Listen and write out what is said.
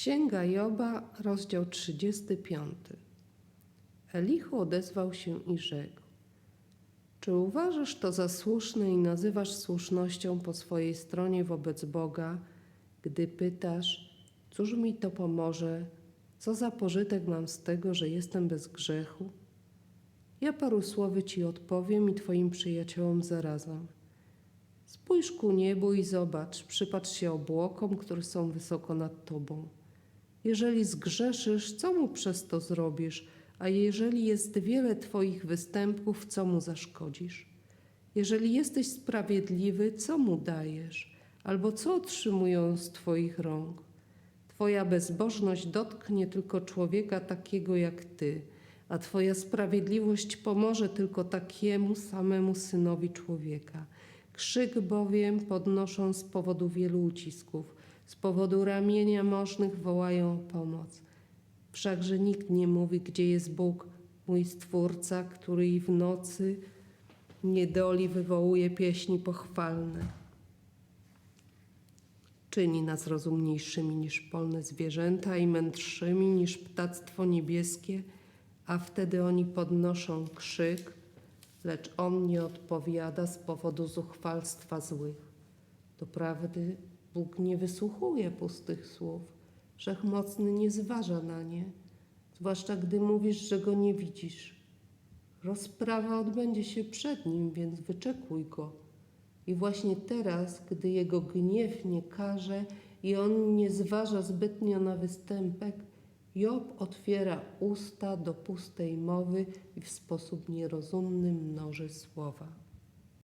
Księga Joba, rozdział 35. Elichu odezwał się i rzekł: Czy uważasz to za słuszne i nazywasz słusznością po swojej stronie wobec Boga, gdy pytasz, cóż mi to pomoże, co za pożytek mam z tego, że jestem bez grzechu? Ja paru słowy ci odpowiem i twoim przyjaciołom zarazem. Spójrz ku niebu i zobacz, przypatrz się obłokom, które są wysoko nad tobą. Jeżeli zgrzeszysz, co mu przez to zrobisz? A jeżeli jest wiele twoich występków, co mu zaszkodzisz? Jeżeli jesteś sprawiedliwy, co mu dajesz? Albo co otrzymują z twoich rąk? Twoja bezbożność dotknie tylko człowieka takiego jak ty, a Twoja sprawiedliwość pomoże tylko takiemu samemu synowi człowieka. Krzyk bowiem podnoszą z powodu wielu ucisków, z powodu ramienia możnych wołają o pomoc. Wszakże nikt nie mówi, gdzie jest Bóg, mój Stwórca, który i w nocy niedoli wywołuje pieśni pochwalne. Czyni nas rozumniejszymi niż polne zwierzęta i mędrzymi niż ptactwo niebieskie, a wtedy oni podnoszą krzyk, lecz on nie odpowiada z powodu zuchwalstwa złych. Doprawdy Bóg nie wysłuchuje pustych słów, wszechmocny nie zważa na nie, zwłaszcza gdy mówisz, że go nie widzisz. Rozprawa odbędzie się przed nim, więc wyczekuj go. I właśnie teraz, gdy jego gniew nie karze i on nie zważa zbytnio na występek, Job otwiera usta do pustej mowy i w sposób nierozumny mnoży słowa.